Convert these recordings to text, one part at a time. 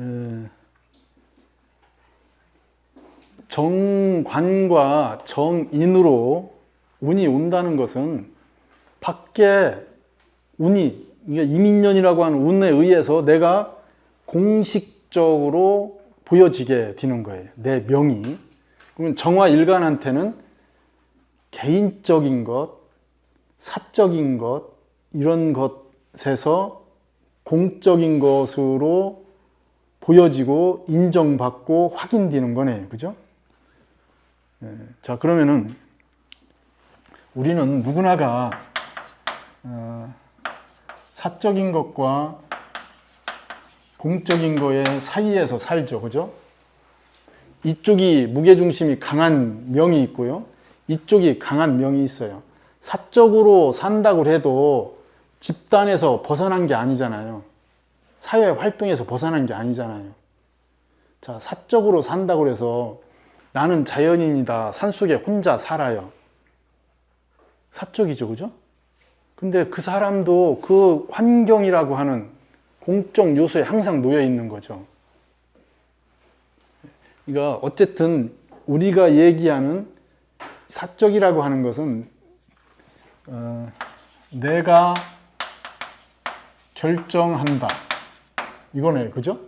에, 정관과 정인으로 운이 온다는 것은 밖에 운이 그러니까 이민년이라고 하는 운에 의해서 내가 공식적으로 보여지게 되는 거예요. 내 명이. 그러면 정화 일간한테는 개인적인 것, 사적인 것 이런 것에서 공적인 것으로 보여지고 인정받고 확인되는 거네요. 그죠? 예, 자, 그러면은 우리는 누구나가 어, 사적인 것과 공적인 거의 사이에서 살죠. 그죠? 이쪽이 무게중심이 강한 명이 있고요. 이쪽이 강한 명이 있어요. 사적으로 산다고 해도 집단에서 벗어난 게 아니잖아요. 사회 활동에서 벗어난 게 아니잖아요. 자, 사적으로 산다고 해서 나는 자연인이다. 산속에 혼자 살아요. 사적이죠. 그죠? 근데 그 사람도 그 환경이라고 하는 공적 요소에 항상 놓여 있는 거죠. 그러니까 어쨌든 우리가 얘기하는 사적이라고 하는 것은 어, 내가 결정한다. 이거네, 그죠?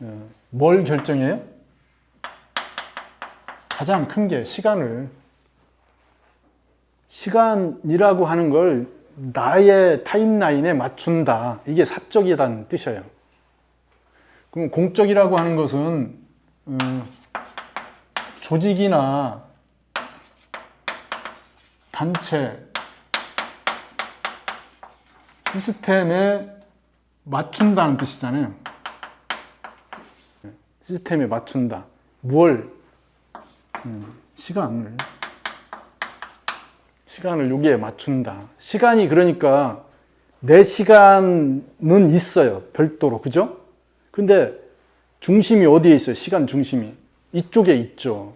어, 뭘 결정해요? 가장 큰 게 시간을 시간이라고 하는 걸 나의 타임라인에 맞춘다. 이게 사적이라는 뜻이에요. 그럼 공적이라고 하는 것은 음, 조직이나 단체 시스템에 맞춘다는 뜻이잖아요. 시스템에 맞춘다. 무얼 음, 시간을 시간을 여기에 맞춘다. 시간이 그러니까 내 시간은 있어요. 별도로. 그죠? 근데 중심이 어디에 있어요? 시간 중심이. 이쪽에 있죠.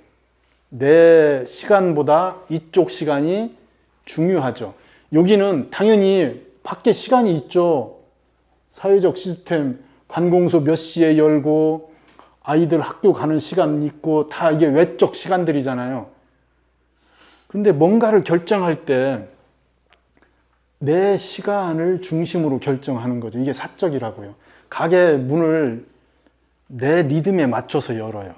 내 시간보다 이쪽 시간이 중요하죠. 여기는 당연히 밖에 시간이 있죠. 사회적 시스템, 관공서 몇 시에 열고, 아이들 학교 가는 시간 있고, 다 이게 외적 시간들이잖아요. 근데 뭔가를 결정할 때 내 시간을 중심으로 결정하는 거죠. 이게 사적이라고요. 가게 문을 내 리듬에 맞춰서 열어요.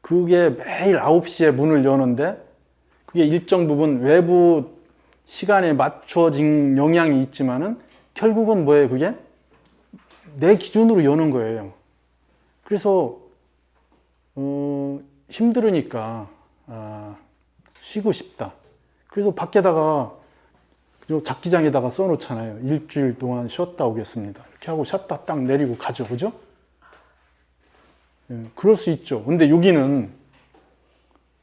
그게 매일 9시에 문을 여는데 그게 일정 부분 외부 시간에 맞춰진 영향이 있지만은 결국은 뭐예요, 그게? 내 기준으로 여는 거예요. 그래서, 어, 힘들으니까, 아, 쉬고 싶다. 그래서 밖에다가 요 작기장에다가 써놓잖아요. 일주일 동안 쉬었다 오겠습니다. 이렇게 하고 쉬었다 딱 내리고 가죠. 그죠? 예, 그럴 수 있죠. 근데 여기는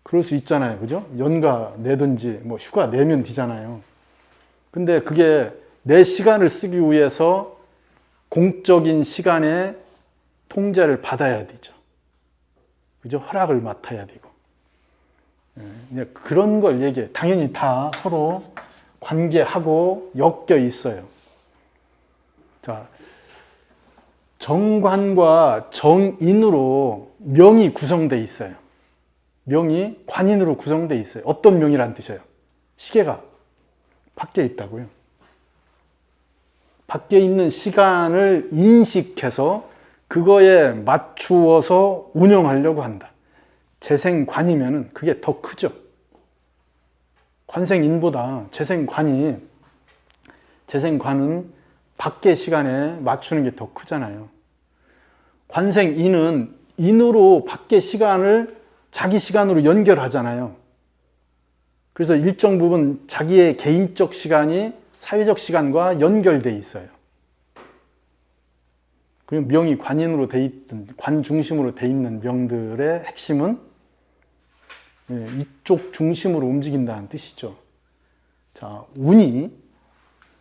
그럴 수 있잖아요. 그죠? 연가 내든지 뭐 휴가 내면 되잖아요. 근데 그게 내 시간을 쓰기 위해서 공적인 시간에 통제를 받아야 되죠. 그죠? 허락을 맡아야 되고. 예, 그런 걸 얘기해. 당연히 다 서로 관계하고 엮여 있어요. 자, 정관과 정인으로 명이 구성되어 있어요. 명이 관인으로 구성되어 있어요. 어떤 명이란 뜻이에요? 시계가 밖에 있다고요. 밖에 있는 시간을 인식해서 그거에 맞추어서 운영하려고 한다. 재생관이면은 그게 더 크죠. 관생인보다 재생관이 재생관은 밖의 시간에 맞추는 게 더 크잖아요. 관생인은 인으로 밖의 시간을 자기 시간으로 연결하잖아요. 그래서 일정 부분 자기의 개인적 시간이 사회적 시간과 연결돼 있어요. 그리고 명이 관인으로 돼 있든 관 중심으로 돼 있는 명들의 핵심은 예, 이쪽 중심으로 움직인다는 뜻이죠. 자, 운이,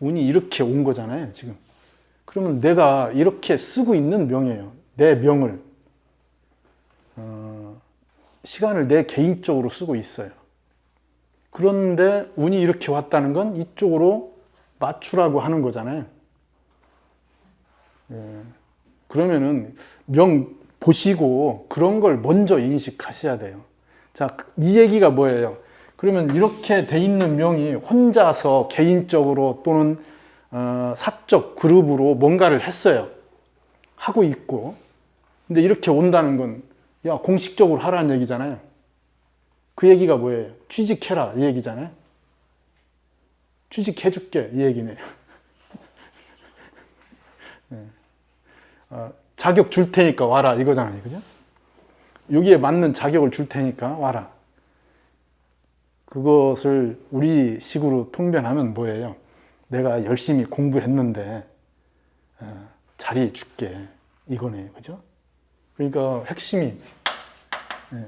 운이 이렇게 온 거잖아요, 지금. 그러면 내가 이렇게 쓰고 있는 명이에요. 내 명을. 어, 시간을 내 개인적으로 쓰고 있어요. 그런데 운이 이렇게 왔다는 건 이쪽으로 맞추라고 하는 거잖아요. 예, 그러면은 명 보시고 그런 걸 먼저 인식하셔야 돼요. 자, 이 얘기가 뭐예요? 그러면 이렇게 돼 있는 명이 혼자서 개인적으로 또는 어, 사적 그룹으로 뭔가를 했어요. 하고 있고. 근데 이렇게 온다는 건, 야, 공식적으로 하라는 얘기잖아요. 그 얘기가 뭐예요? 취직해라. 이 얘기잖아요. 취직해줄게. 이 얘기네요. 네. 어, 자격 줄 테니까 와라. 이거잖아요. 그죠? 여기에 맞는 자격을 줄 테니까 와라. 그것을 우리 식으로 통변하면 뭐예요? 내가 열심히 공부했는데 어, 자리 줄게 이거네, 그죠? 그러니까 핵심이 예,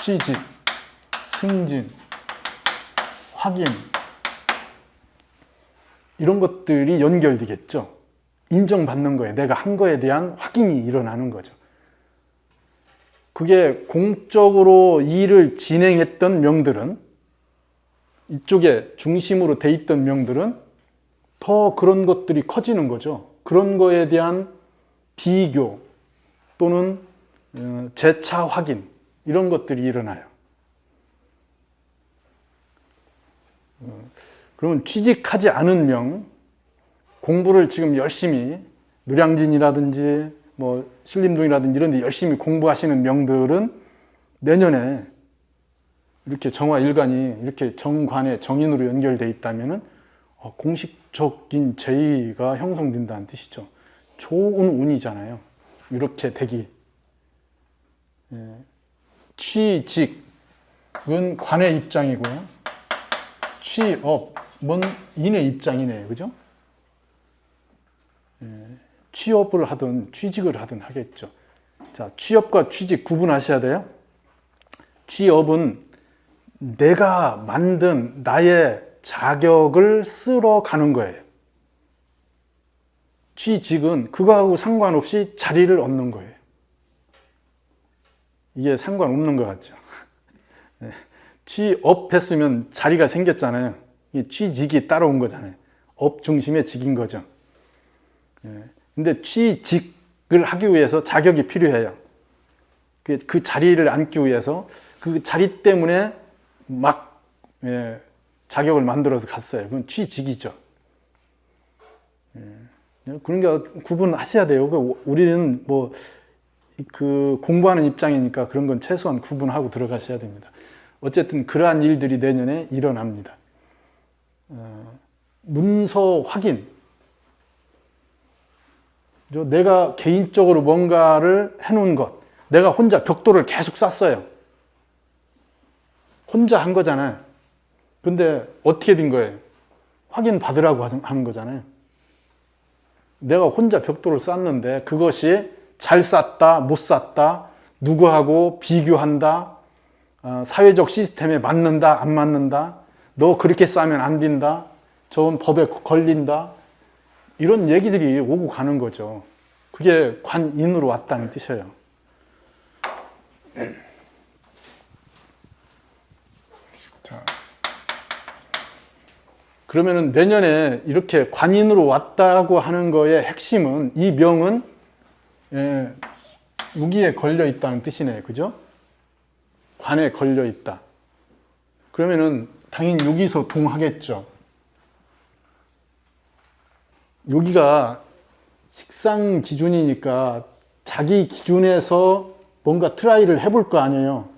취직, 승진, 확인 이런 것들이 연결되겠죠. 인정받는 거에 내가 한 거에 대한 확인이 일어나는 거죠. 그게 공적으로 일을 진행했던 명들은 이쪽에 중심으로 돼 있던 명들은 더 그런 것들이 커지는 거죠. 그런 거에 대한 비교 또는 어, 재차 확인 이런 것들이 일어나요. 어, 그러면 취직하지 않은 명, 공부를 지금 열심히 노량진이라든지 뭐 신림동이라든지 이런 데 열심히 공부하시는 명들은 내년에 이렇게 정화 일간이 이렇게 정관의 정인으로 연결돼 있다면은 어, 공식적인 제의가 형성된다는 뜻이죠. 좋은 운이잖아요. 이렇게 되기. 예. 취직은 관의 입장이고요. 취업 은 인의 입장이네요. 그죠? 예. 취업을 하든 취직을 하든 하겠죠. 자, 취업과 취직 구분하셔야 돼요. 취업은 내가 만든 나의 자격을 쓸어 가는 거예요. 취직은 그거하고 상관없이 자리를 얻는 거예요. 이게 상관없는 것 같죠. 네. 취업했으면 자리가 생겼잖아요. 이 취직이 따라온 거잖아요. 업 중심의 직인 거죠. 예. 근데 취직을 하기 위해서 자격이 필요해요. 그, 그 자리를 앉기 위해서 그 자리 때문에 막 예, 자격을 만들어서 갔어요. 그건 취직이죠. 예, 그런 게 구분하셔야 돼요. 그 우리는 뭐 그 공부하는 입장이니까 그런 건 최소한 구분하고 들어가셔야 됩니다. 어쨌든 그러한 일들이 내년에 일어납니다. 어, 문서 확인. 내가 개인적으로 뭔가를 해놓은 것. 내가 혼자 벽돌을 계속 쌌어요. 혼자 한 거잖아요. 근데 어떻게 된 거예요? 확인 받으라고 하는 거잖아요. 내가 혼자 벽돌을 쌌는데 그것이 잘 쌌다, 못 쌌다, 누구하고 비교한다, 어, 사회적 시스템에 맞는다, 안 맞는다, 너 그렇게 싸면 안 된다, 저건 법에 걸린다, 이런 얘기들이 오고 가는 거죠. 그게 관인으로 왔다는 뜻이에요. 자. 그러면은 내년에 이렇게 관인으로 왔다고 하는 거의 핵심은 이 명은 예, 무기에 걸려 있다는 뜻이네요. 그죠? 관에 걸려 있다. 그러면은 당연히 여기서 동하겠죠. 여기가 식상 기준이니까 자기 기준에서 뭔가 트라이를 해볼 거 아니에요.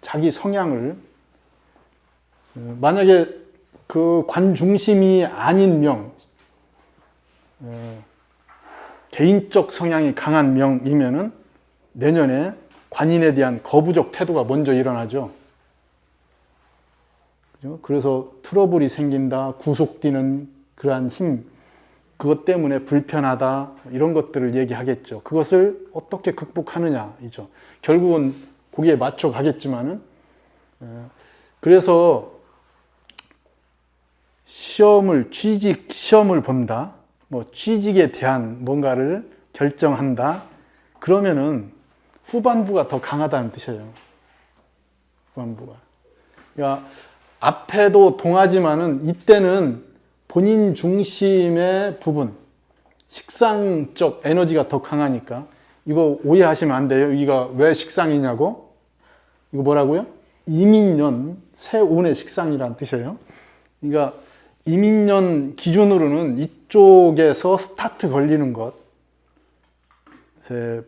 자기 성향을. 어, 만약에 그 관중심이 아닌 명, 어, 개인적 성향이 강한 명이면은 내년에 관인에 대한 거부적 태도가 먼저 일어나죠. 그죠? 그래서 트러블이 생긴다, 구속되는 그러한 힘, 그것 때문에 불편하다, 이런 것들을 얘기하겠죠. 그것을 어떻게 극복하느냐이죠. 결국은 거기에 맞춰 가겠지만은, 어, 그래서 시험을, 취직 시험을 본다, 뭐 취직에 대한 뭔가를 결정한다, 그러면은 후반부가 더 강하다는 뜻이에요. 후반부가. 그러니까 앞에도 동하지만은 이때는 본인 중심의 부분, 식상적 에너지가 더 강하니까 이거 오해하시면 안 돼요. 여기가 왜 식상이냐고? 이거 뭐라고요? 이민년 새운의 식상이라는 뜻이에요. 그러니까 이민년 기준으로는 이쪽에서 스타트 걸리는 것제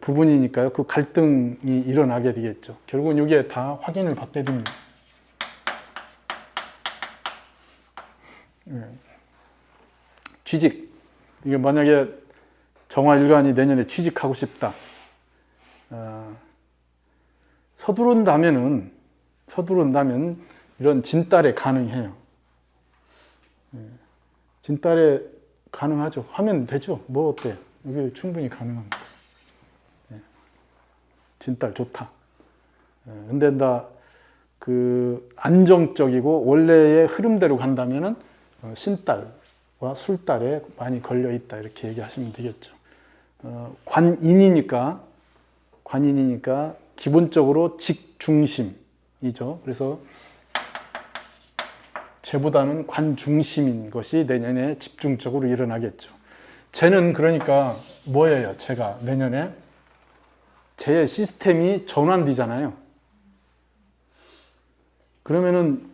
부분이니까요. 그 갈등이 일어나게 되겠죠. 결국은 이게 다 확인을 받게 됩니다. 취직. 이게 만약에 정화 일관이 내년에 취직하고 싶다. 어, 서두른다면은 서두른다면 이런 진달에 가능해요. 예. 진달에 가능하죠. 하면 되죠. 뭐 어때? 이게 충분히 가능합니다. 예. 진달 좋다. 예. 근데 나그 안정적이고 원래의 흐름대로 간다면은 어, 신달과 술달에 많이 걸려 있다 이렇게 얘기하시면 되겠죠. 어, 관인이니까 관인이니까 기본적으로 직중심이죠. 그래서 제보다는 관중심인 것이 내년에 집중적으로 일어나겠죠. 쟤는 그러니까 뭐예요? 제가 내년에 제 시스템이 전환되잖아요. 그러면은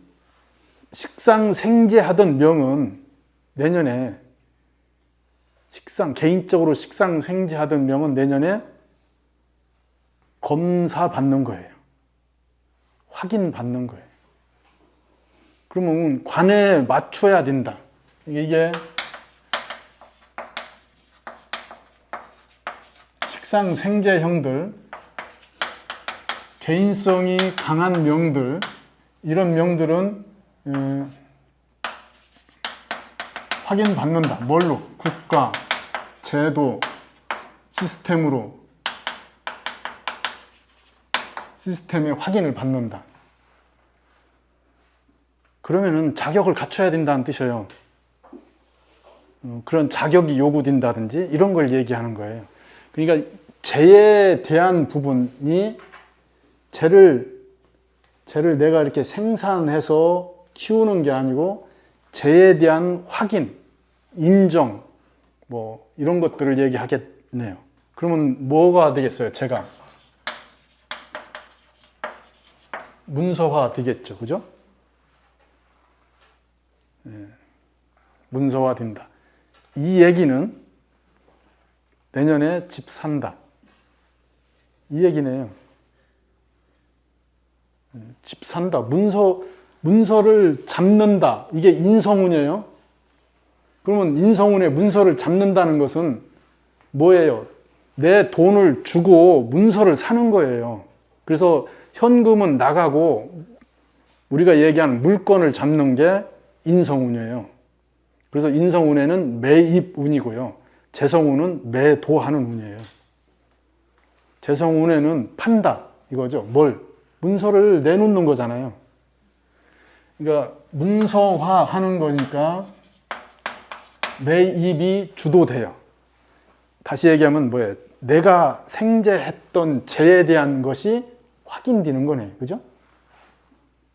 식상 생제하던 명은 내년에 식상 개인적으로 식상 생제하던 명은 내년에 검사 받는 거예요. 확인 받는 거예요. 그러면 관에 맞춰야 된다. 이게 식상 생제형들, 개인성이 강한 명들, 이런 명들은 음, 확인 받는다. 뭘로? 국가, 제도, 시스템으로 시스템의 확인을 받는다. 그러면은 자격을 갖춰야 된다는 뜻이에요. 음, 그런 자격이 요구된다든지 이런 걸 얘기하는 거예요. 그러니까 재에 대한 부분이 재를 재를 내가 이렇게 생산해서 키우는 게 아니고 재에 대한 확인, 인정, 뭐 이런 것들을 얘기하겠네요. 그러면 뭐가 되겠어요? 제가 문서화 되겠죠, 그죠? 예, 문서화 된다. 이 얘기는 내년에 집 산다. 이 얘기네요. 예, 집 산다. 문서, 문서를 잡는다. 이게 인성운이에요. 그러면 인성운의 문서를 잡는다는 것은 뭐예요? 내 돈을 주고 문서를 사는 거예요. 그래서 현금은 나가고 우리가 얘기하는 물건을 잡는 게 인성운이에요. 그래서 인성운에는 매입운이고요. 재성운은 매도하는 운이에요. 재성운에는 판다 이거죠. 뭘? 문서를 내놓는 거잖아요. 그러니까 문서화 하는 거니까 매입이 주도돼요. 다시 얘기하면 뭐예요? 내가 생제했던 재에 대한 것이 확인되는 거네. 그죠?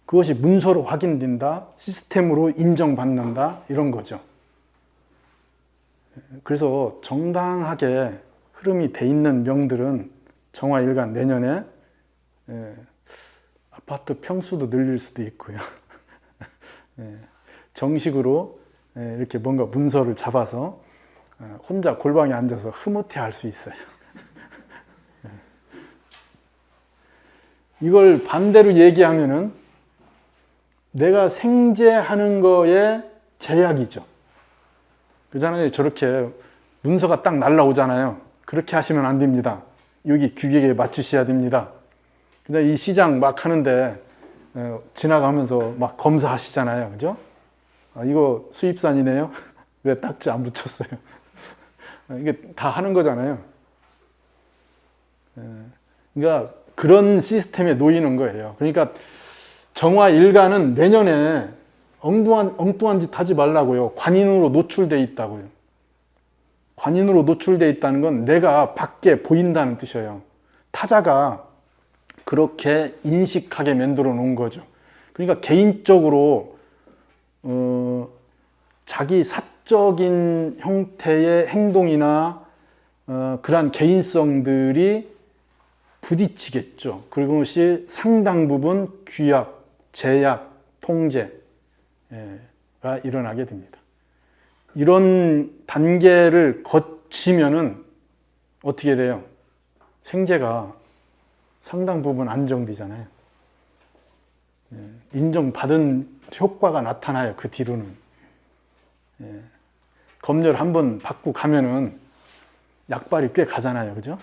그것이 문서로 확인된다, 시스템으로 인정받는다, 이런 거죠. 그래서 정당하게 흐름이 돼 있는 명들은 정화일간 내년에 예, 아파트 평수도 늘릴 수도 있고요. 예, 정식으로 예, 이렇게 뭔가 문서를 잡아서 어, 혼자 골방에 앉아서 흐뭇해 할 수 있어요. 예. 이걸 반대로 얘기하면은 내가 생제하는 거에 제약이죠. 그잖아요. 저렇게 문서가 딱 날라오잖아요. 그렇게 하시면 안 됩니다. 여기 규격에 맞추셔야 됩니다. 근데 이 시장 막 하는데 어, 지나가면서 막 검사하시잖아요. 그죠? 아, 이거 수입산이네요. 왜 딱지 안 붙였어요? 이게 다 하는 거잖아요. 예. 그러니까 그런 시스템에 놓이는 거예요. 그러니까 정화 일가는 내년에 엉뚱한, 엉뚱한 짓 하지 말라고요. 관인으로 노출돼 있다고요. 관인으로 노출돼 있다는 건 내가 밖에 보인다는 뜻이에요. 타자가 그렇게 인식하게 만들어 놓은 거죠. 그러니까 개인적으로 어, 자기 사, 사적인 형태의 행동이나 어, 그러한 개인성들이 부딪히겠죠. 그것이 상당 부분 규약, 제약, 통제가 일어나게 됩니다. 이런 단계를 거치면은 어떻게 돼요? 생제가 상당 부분 안정되잖아요. 예, 인정받은 효과가 나타나요. 그 뒤로는. 예, 검열 한 번 받고 가면은 약발이 꽤 가잖아요. 그죠?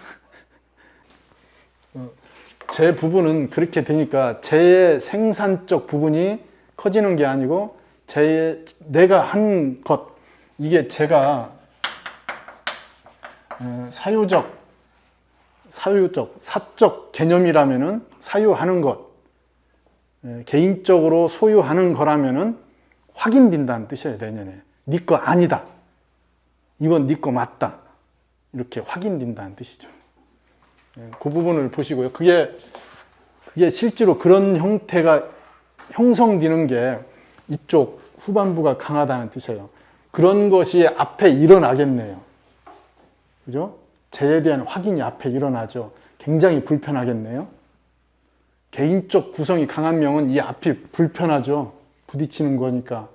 어, 제 부분은 그렇게 되니까 제 생산적 부분이 커지는 게 아니고 제 내가 한 것 이게 제가 어, 사유적 사유적 사적 개념이라면은 사유하는 것 예, 개인적으로 소유하는 거라면은 확인된다는 뜻이에요 내년에 네 거 아니다 이건 네 거 맞다 이렇게 확인된다는 뜻이죠. 예, 그 부분을 보시고요. 그게 그게 실제로 그런 형태가 형성되는 게 이쪽 후반부가 강하다는 뜻이에요. 그런 것이 앞에 일어나겠네요. 그죠? 재에 대한 확인이 앞에 일어나죠. 굉장히 불편하겠네요. 개인적 구성이 강한 명은 이 앞이 불편하죠. 부딪히는 거니까.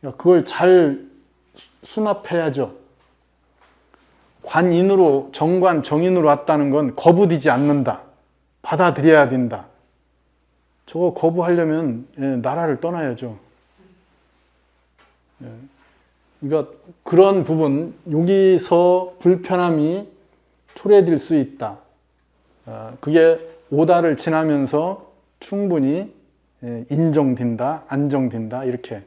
그걸 잘 수납해야죠. 관인으로 정관 정인으로 왔다는 건 거부되지 않는다. 받아들여야 된다. 저거 거부하려면 예, 나라를 떠나야죠. 예. 그러니까 그런 부분 여기서 불편함이 초래될 수 있다. 어, 그게 오다를 지나면서 충분히 예, 인정된다, 안정된다 이렇게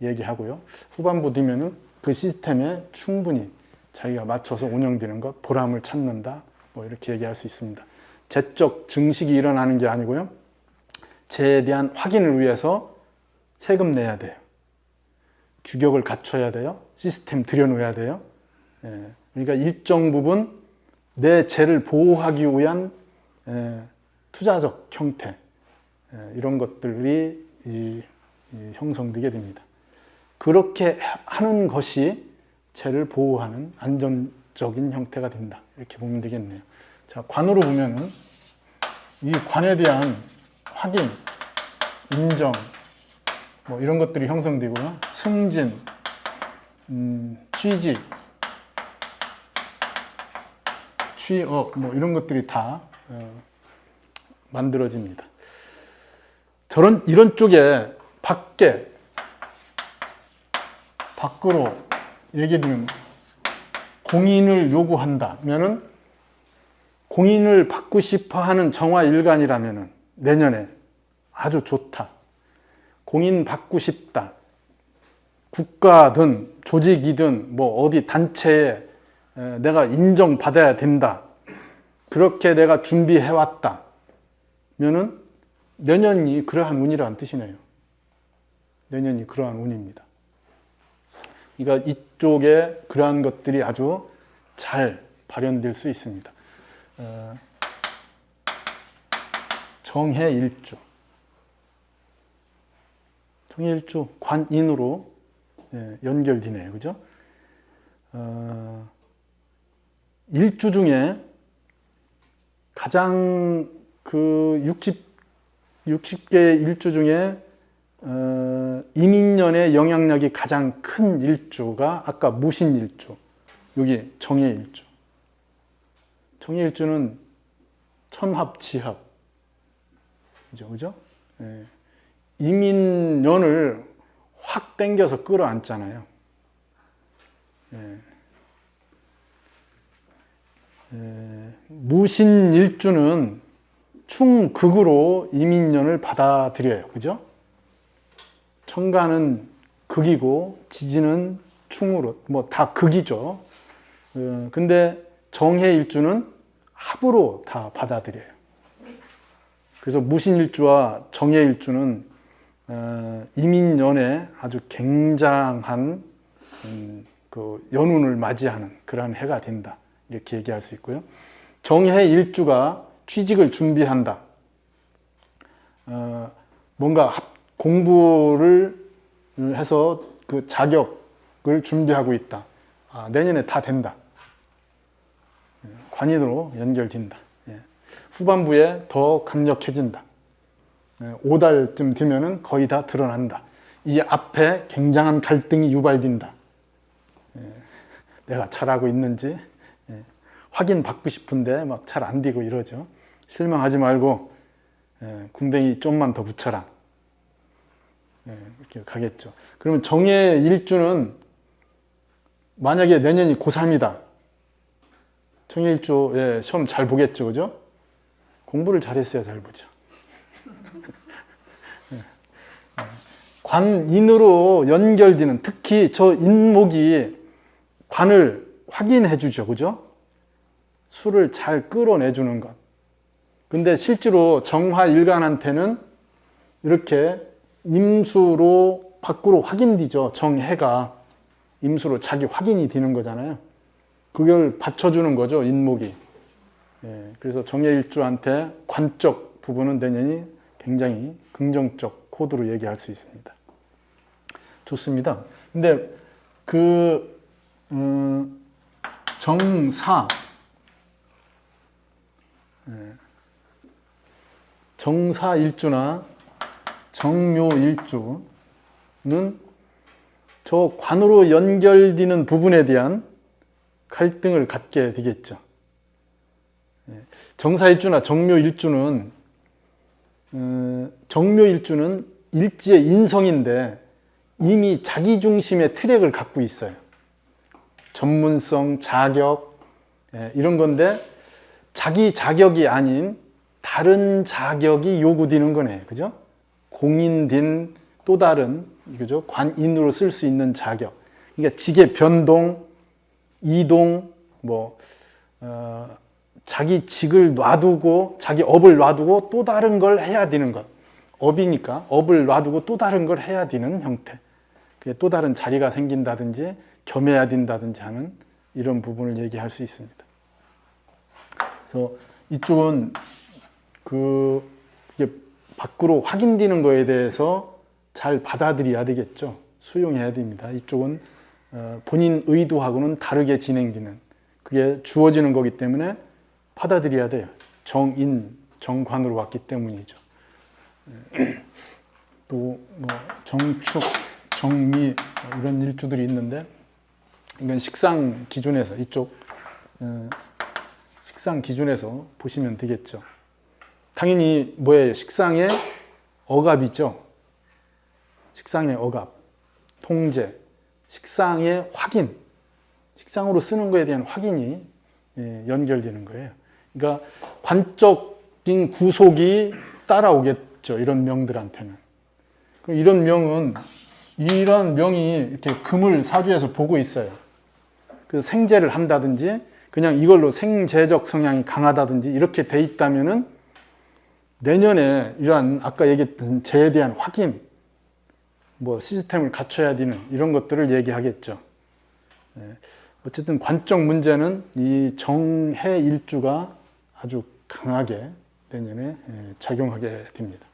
얘기하고요. 후반부 되면은 그 시스템에 충분히 자기가 맞춰서 운영되는 것, 보람을 찾는다, 뭐 이렇게 얘기할 수 있습니다. 재적 증식이 일어나는 게 아니고요. 재에 대한 확인을 위해서 세금 내야 돼요. 규격을 갖춰야 돼요. 시스템 들여놓아야 돼요. 예, 그러니까 일정 부분 내 재를 보호하기 위한 예, 투자적 형태 예, 이런 것들이 이, 이 형성되게 됩니다. 그렇게 하는 것이 재를 보호하는 안전적인 형태가 된다. 이렇게 보면 되겠네요. 자, 관으로 보면은 이 관에 대한 확인, 인정, 뭐 이런 것들이 형성되고요. 승진, 음, 취직, 취업, 뭐 이런 것들이 다 어, 만들어집니다. 저런 이런 쪽에 밖에 밖으로 얘기드리면 공인을 요구한다면은 공인을 받고 싶어 하는 정화 일간이라면은 내년에 아주 좋다. 공인 받고 싶다. 국가든 조직이든 뭐 어디 단체에 내가 인정받아야 된다. 그렇게 내가 준비해 왔다. 면은 내년이 그러한 운이라는 뜻이네요. 내년이 그러한 운입니다. 그러니까 이쪽에 그러한 것들이 아주 잘 발현될 수 있습니다. 어, 정해 일주. 정해일주 관인으로 예, 연결되네요. 그죠? 어, 일주 중에 가장 그 60, 60개 일주 중에 어, 이민년의 영향력이 가장 큰 일주가 아까 무신일주, 여기 정해일주. 정해일주는 천합 지합, 그죠, 그죠? 예. 이민년을 확 당겨서 끌어안잖아요. 예. 예. 무신일주는 충극으로 이민년을 받아들여요, 그죠? 천간은 극이고 지지는 충으로 뭐 다 극이죠. 어, 근데 정해일주는 합으로 다 받아들여요. 그래서 무신일주와 정해일주는 어, 이민년에 아주 굉장한 음, 그 연운을 맞이하는 그러한 해가 된다 이렇게 얘기할 수 있고요. 정해 일주가 취직을 준비한다. 어, 뭔가 합, 공부를 해서 그 자격 걸 준비하고 있다. 아, 내년에 다 된다. 예, 관인으로 연결된다. 예. 후반부에 더 강력해진다. 예, 5달쯤 되면은 거의 다 드러난다. 이 앞에 굉장한 갈등이 유발된다. 예, 내가 잘하고 있는지 예, 확인 받고 싶은데 막 잘 안 되고 이러죠. 실망하지 말고 예, 궁뎅이 좀만 더 붙여라. 예, 이렇게 가겠죠. 그러면 정의 일주는 만약에 내년이 고3이다. 정의 일주에 시험 잘 보겠죠. 그죠? 공부를 잘했어야 잘 보죠. 예. 관인으로 연결되는 특히 저 인목이 관을 확인해 주죠. 그죠? 수를 잘 끌어내 주는 것. 근데 실제로 정화 일간한테는 이렇게 임수로 밖으로 확인되죠. 정해가 임수로 자기 확인이 되는 거잖아요. 그걸 받쳐주는 거죠. 인목이. 예, 그래서 정해 일주한테 관적 부분은 내년이 굉장히 긍정적 코드로 얘기할 수 있습니다. 좋습니다. 근데 그 음, 정사 예, 정사 일주나 정묘 일주는 저 관으로 연결되는 부분에 대한 갈등을 갖게 되겠죠. 예, 정사 일주나 정묘 일주는 음, 정묘 일주는 일지의 인성인데 이미 자기 중심의 트랙을 갖고 있어요. 전문성, 자격 예, 이런 건데 자기 자격이 아닌 다른 자격이 요구되는 거네, 그죠? 공인된 또 다른 그죠? 관인으로 쓸 수 있는 자격. 그러니까 직의 변동, 이동, 뭐 어, 자기 직을 놔두고 자기 업을 놔두고 또 다른 걸 해야 되는 것. 업이니까 업을 놔두고 또 다른 걸 해야 되는 형태. 그게 또 다른 자리가 생긴다든지 겸해야 된다든지 하는 이런 부분을 얘기할 수 있습니다. 그래서 이쪽은 그 이게 밖으로 확인되는 거에 대해서 잘 받아들여야 되겠죠. 수용해야 됩니다. 이쪽은 어, 본인 의도하고는 다르게 진행되는 그게 주어지는 거기 때문에 받아들여야 돼요. 정인, 정관으로 왔기 때문이죠. 또 뭐 정축, 정미 이런 일주들이 있는데 이건 식상 기준에서 이쪽 어, 식상 기준에서 보시면 되겠죠. 당연히 뭐예요? 식상의 억압이죠. 식상의 억압, 통제, 식상의 확인, 식상으로 쓰는 거에 대한 확인이 예, 연결되는 거예요. 그러니까 관적인 구속이 따라오겠죠. 이런 명들한테는. 그럼 이런 명은 이런 명이 이렇게 금을 사주에서 보고 있어요. 그래서 생재를 한다든지 그냥 이걸로 생재적 성향이 강하다든지 이렇게 돼 있다면은 내년에 이러한 아까 얘기했던 재에 대한 확인, 뭐 시스템을 갖춰야 되는 이런 것들을 얘기하겠죠. 예. 어쨌든 관적 문제는 이 정해 일주가 아주 강하게 내년에 예, 작용하게 됩니다.